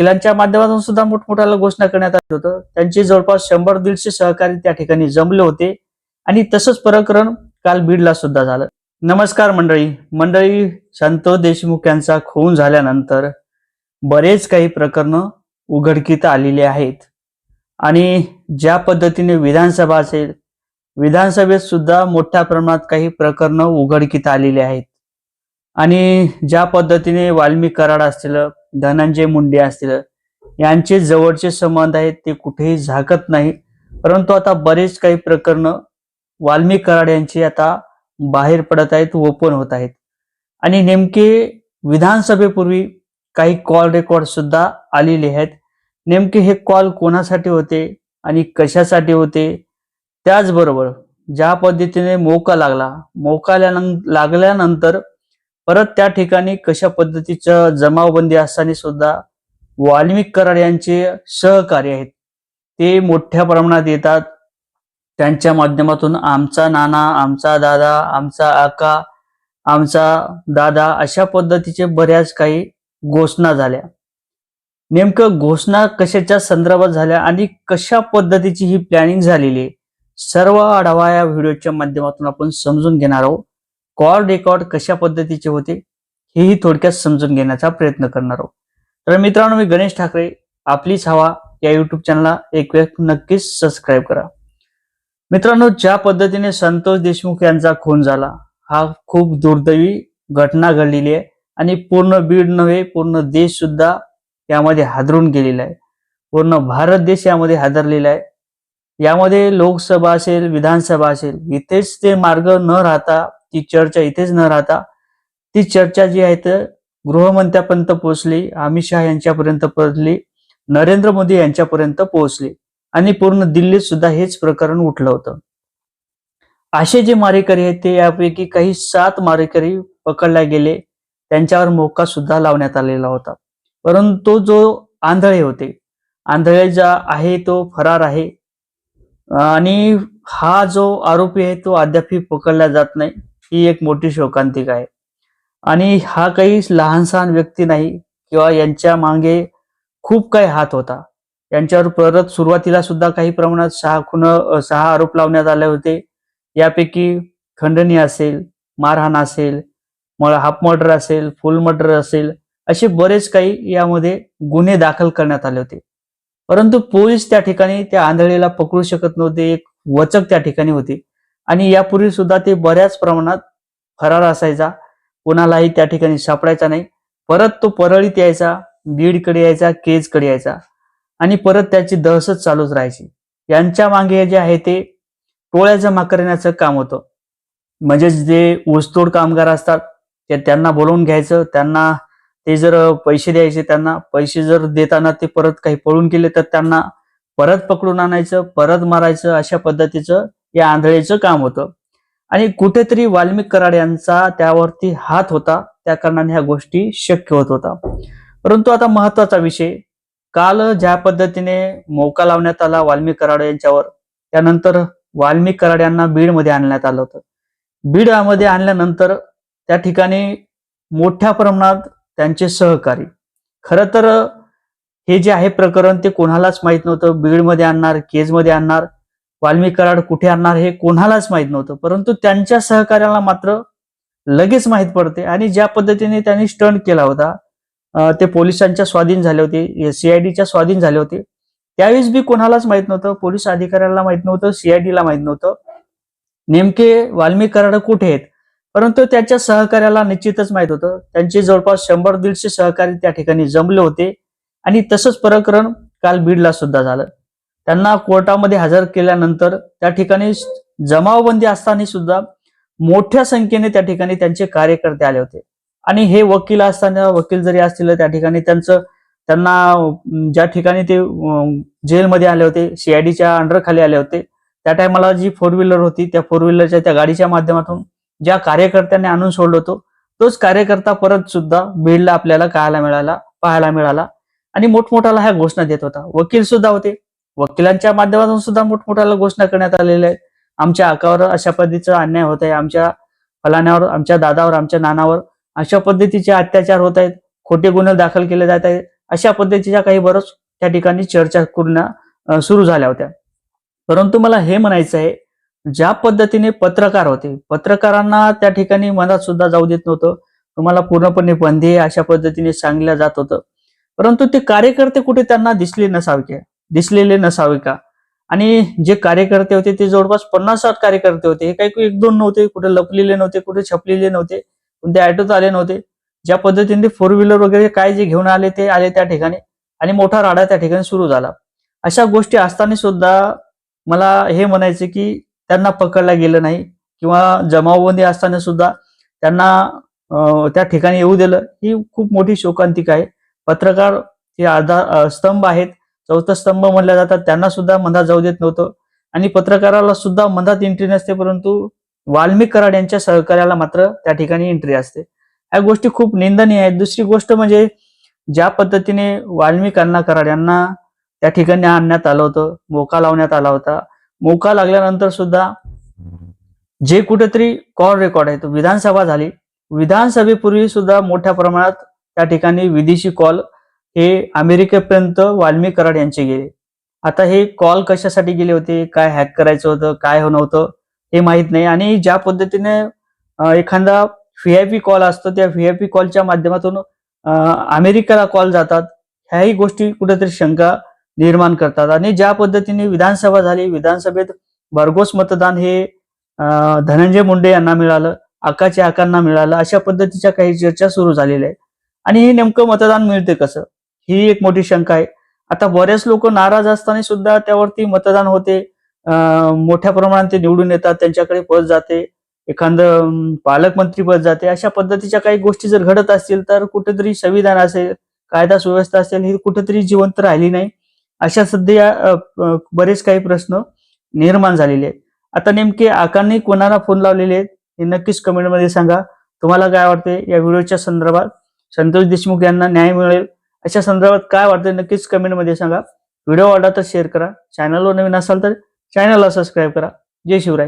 वकिलांच्या माध्यमातून सुद्धा मोठमोठ्याला घोषणा करण्यात आली होतं. त्यांचे जवळपास शंभर दीडशे सहकारी त्या ठिकाणी जमले होते आणि तसंच प्रकरण काल बीडला सुद्धा झालं. नमस्कार मंडळी. मंडळी संतोष देशमुख यांचा खून झाल्यानंतर बरेच काही प्रकरणं उघडकीत आलेली आहेत. आणि ज्या पद्धतीने विधानसभा असेल विधानसभेत सुद्धा मोठ्या प्रमाणात काही प्रकरणं उघडकीत आलेली आहेत. आणि ज्या पद्धतीने वाल्मिक कराड असतील धनंजय मुंडे असतील यांचे जवळचे संबंध आहेत ते कुठेही झाकत नाही. परंतु आता बरेच काही प्रकरणं वाल्मिक कराड यांची आता बाहेर पडत आहेत ओपन होत आहेत. आणि नेमके विधानसभेपूर्वी काही कॉल रेकॉर्ड सुद्धा आलेले आहेत. नेमके हे कॉल कोणासाठी होते आणि कशासाठी होते? त्याचबरोबर ज्या पद्धतीने मोका लागला मोका लागल्यानंतर परत त्या ठिकाणी कशा पद्धतीचं जमावबंदी असताना सुद्धा वाल्मिक कराड यांचे सहकारी आहेत. ते मोठ्या प्रमाणात येतात. त्यांच्या माध्यमातून आमचा नाना आमचा दादा आमचा आका आमचा दादा अशा पद्धतीचे बऱ्याच काही घोषणा झाल्या. नेमकं घोषणा कशाच्या संदर्भात झाल्या आणि कशा पद्धतीची ही प्लॅनिंग झालेली आहे सर्व आढावा या व्हिडिओच्या माध्यमातून आपण समजून घेणार आहोत. कॉल रेकॉर्ड कशा पद्धतीचे होते हेही थोडक्यात समजून घेण्याचा प्रयत्न करणार आहोत. तर मित्रांनो मी गणेश ठाकरे आपलीच हवा या युट्यूब चॅनलला एक वेळ नक्कीच सबस्क्राईब करा. मित्रांनो ज्या पद्धतीने संतोष देशमुख यांचा खून झाला हा खूप दुर्दैवी घटना घडलेली आहे आणि पूर्ण बीड नव्हे पूर्ण देश सुद्धा यामध्ये हादरून गेलेला आहे. पूर्ण भारत देश यामध्ये हादरलेला आहे. यामध्ये लोकसभा असेल विधानसभा असेल इथेच ते मार्ग न राहता ती चर्चा इथेच न राहता ती चर्चा जी आहे तर गृहमंत्र्यापर्यंत पोहोचली अमित शहा यांच्यापर्यंत पोहोचली नरेंद्र मोदी यांच्यापर्यंत पोहोचली आणि पूर्ण दिल्लीत सुद्धा हेच प्रकरण उठलं होतं. असे जे मारेकरी आहेत ते यापैकी काही सात मारेकरी पकडले गेले त्यांच्यावर मोका सुद्धा लावण्यात आलेला होता. परंतु जो आंधळे होते आंधळे जा आहे तो फरार आहे. आणि हा जो आरोपी आहे तो अद्यापही पकडला जात नाही. ही एक मोठी शोकांतिका आहे. आणि हा काही लहान सहान व्यक्ती नाही किंवा यांच्या मागे खूप काही हात होता. यांच्यावर परत सुरुवातीला सुद्धा काही प्रमाणात सहा खुन सहा आरोप लावण्यात आले होते. यापैकी खंडणी असेल मारहाण असेल हाफ मर्डर असेल फुल मर्डर असेल असे बरेच काही यामध्ये गुन्हे दाखल करण्यात आले होते. परंतु पोलीस त्या ठिकाणी त्या आंधळीला पकडू शकत नव्हते. एक वचक त्या ठिकाणी होती. आणि यापूर्वी सुद्धा ते बऱ्याच प्रमाणात फरार असायचा. कोणालाही त्या ठिकाणी सापडायचा नाही. परत तो परळीत यायचा बीडकडे यायचा केजकडे यायचा. आणि परत त्याची दहशत चालूच राहायची. यांच्या मागे जे आहे ते टोळ्या जमा करण्याचं काम होतं. म्हणजे जे ऊसतोड कामगार असतात ते त्यांना बोलवून घ्यायचं. त्यांना ते जर पैसे द्यायचे त्यांना पैसे जर देताना ते परत काही पळून गेले तर त्यांना परत पकडून आणायचं परत मारायचं अशा पद्धतीचं या आंधळीचं काम होतं. आणि कुठेतरी वाल्मिक कराड यांचा त्यावरती हात होता. त्या कारणाने ह्या गोष्टी शक्य होत होता. परंतु आता महत्त्वाचा विषय काल ज्या पद्धतीने मोका लावण्यात आला वाल्मिक कराड यांच्यावर त्यानंतर वाल्मिक कराड यांना बीडमध्ये आणण्यात आलं होतं. बीडमध्ये आणल्यानंतर त्या ठिकाणी मोठ्या प्रमाणात त्यांचे सहकारी. खर तर हे जे आहे प्रकरण ते कोणालाच माहीत नव्हतं. बीडमध्ये आणणार केजमध्ये आणणार. वाल्मिक कराड कुठे आणणार हे कोणालाच माहीत नव्हतं. परंतु त्यांच्या सहकार्याला मात्र लगेच माहीत पडते आणि ज्या पद्धतीने त्यांनी स्टंट केला होता ते पोलिसांच्या स्वाधीन झाले होते सीआयडीच्या स्वाधीन झाले होते. त्यावेळेस बी कोणालाच माहीत नव्हतं पोलीस अधिकाऱ्याला माहीत नव्हतं सीआयडीला माहीत नव्हतं. नेमके वाल्मिक कराड कुठे आहेत? परंतु त्याच्या सहकार्याला निश्चितच माहीत होतं. त्यांचे जवळपास शंभर दीडशे सहकारी त्या ठिकाणी जमले होते. आणि तसंच प्रकरण काल बीडला सुद्धा झालं. त्यांना कोर्टामध्ये हजर केल्यानंतर त्या ठिकाणी जमावबंदी असताना सुद्धा मोठ्या संख्येने त्या ठिकाणी त्यांचे कार्यकर्ते आले होते. आणि हे वकील असताना वकील जरी असतील त्या ठिकाणी त्यांचं त्यांना ज्या ठिकाणी ते जेलमध्ये आले होते सीआयडीच्या अंडरखाली आले होते त्या टायमाला जी फोर व्हीलर होती त्या फोर व्हीलरच्या त्या गाडीच्या माध्यमातून ज्या कार्यकर्त्यांनी आणून सोडलं होतं तोच कार्यकर्ता परत सुद्धा बीडला आपल्याला पाहायला मिळाला पाहायला मिळाला. आणि मोठमोठ्याला ह्या घोषणा देत होता. वकील सुद्धा होते. वकिलांच्या माध्यमातून सुद्धा मोठमोठ्याला घोषणा करण्यात आलेल्या आहेत. आमच्या आकावर अशा पद्धतीचा अन्याय होत आहे. आमच्या फलाण्यावर आमच्या दादावर आमच्या नानावर अशा पद्धतीचे अत्याचार होत आहेत. खोटे गुन्हे दाखल केले जात आहेत. अशा पद्धतीच्या काही बरंच त्या ठिकाणी चर्चा करून सुरू झाल्या होत्या. परंतु मला हे म्हणायचं आहे ज्या पद्धतीने पत्रकार होते पत्रकारांना त्या ठिकाणी मनात सुद्धा जाऊ देत नव्हतं. तुम्हाला पूर्णपणे बंदी अशा पद्धतीने सांगल्या जात होतं. परंतु ते कार्यकर्ते कुठे त्यांना दिसले नसावे. दिसलेले नसावे का? आणि जे कार्यकर्ते होते ते जवळपास पन्नास साठ कार्यकर्ते होते. हे काही एक दोन नव्हते कुठे लपलेले नव्हते कुठे छपलेले नव्हते कोणते ऑटोत आले नव्हते. ज्या पद्धतीने फोर व्हीलर वगैरे काय जे घेऊन आले ते आले त्या ठिकाणी आणि मोठा राडा त्या ठिकाणी सुरू झाला. अशा गोष्टी असताना सुद्धा मला हे म्हणायचं की त्यांना पकडलं गेलं नाही किंवा जमावबंदी असताना सुद्धा त्यांना त्या ठिकाणी येऊ दिलं. ही खूप मोठी शोकांतिका आहे. पत्रकार हे आधार स्तंभ आहेत. चौथा स्तंभ म्हणल्या जातात. त्यांना सुद्धा मधात जाऊ देत नव्हतं. आणि पत्रकाराला सुद्धा मधात एंट्री नसते परंतु वाल्मिक कराड यांच्या सहकार्याला मात्र त्या ठिकाणी एंट्री असते. ह्या गोष्टी खूप निंदनीय आहेत. दुसरी गोष्ट म्हणजे ज्या पद्धतीने वाल्मिक अण्णा कराड यांना त्या ठिकाणी आणण्यात आलं होतं मोका लावण्यात आला होता. मोका लागल्यानंतर सुद्धा जे कुठेतरी कॉल रेकॉर्ड आहे तो विधानसभा झाली. विधानसभेपूर्वी सुद्धा मोठ्या प्रमाणात त्या ठिकाणी विदेशी कॉल हे अमेरिकेपर्यंत वाल्मी कराड यांचे गेले. आता हे कॉल कशासाठी गेले होते? काय हॅक करायचं होतं? काय होणं होतं? हे माहीत नाही. आणि ज्या पद्धतीने एखादा व्हीआयपी कॉल असतो त्या व्हीआयपी कॉलच्या माध्यमातून अमेरिकेला कॉल जातात. ह्याही गोष्टी कुठेतरी शंका निर्माण करतात. आणि ज्या पद्धतीने विधानसभा झाली विधानसभेत भरघोस मतदान हे धनंजय मुंडे यांना मिळालं आकाच्या आकांना मिळालं अशा पद्धतीच्या काही चर्चा सुरू झालेल्या आहेत. आणि हे नेमकं मतदान मिळते कसं? ही एक मोठी शंका आहे. आता बरेच लोक नाराज असताना सुद्धा त्यावरती मतदान होते. मोठ्या प्रमाणात ते निवडून येतात त्यांच्याकडे पद जाते. एखादं पालकमंत्री पद जाते. अशा पद्धतीच्या काही गोष्टी जर घडत असतील तर कुठेतरी संविधान असेल कायदा सुव्यवस्था असेल ही कुठेतरी जिवंत राहिली नाही. अशा सध्या बरेच काही प्रश्न निर्माण झालेले आहेत. आता नेमके आकांनी कोणाला फोन लावलेले आहेत हे नक्कीच कमेंटमध्ये सांगा. तुम्हाला काय वाटते या व्हिडिओच्या संदर्भात? संतोष देशमुख यांना न्याय मिळेल अशा संदर्भात काय वाटतं नक्कीच कमेंटमध्ये सांगा. व्हिडिओ आवडला तर शेअर करा. चॅनलवर नवीन असाल तर चॅनलला सबस्क्राईब करा. जय शिवराय.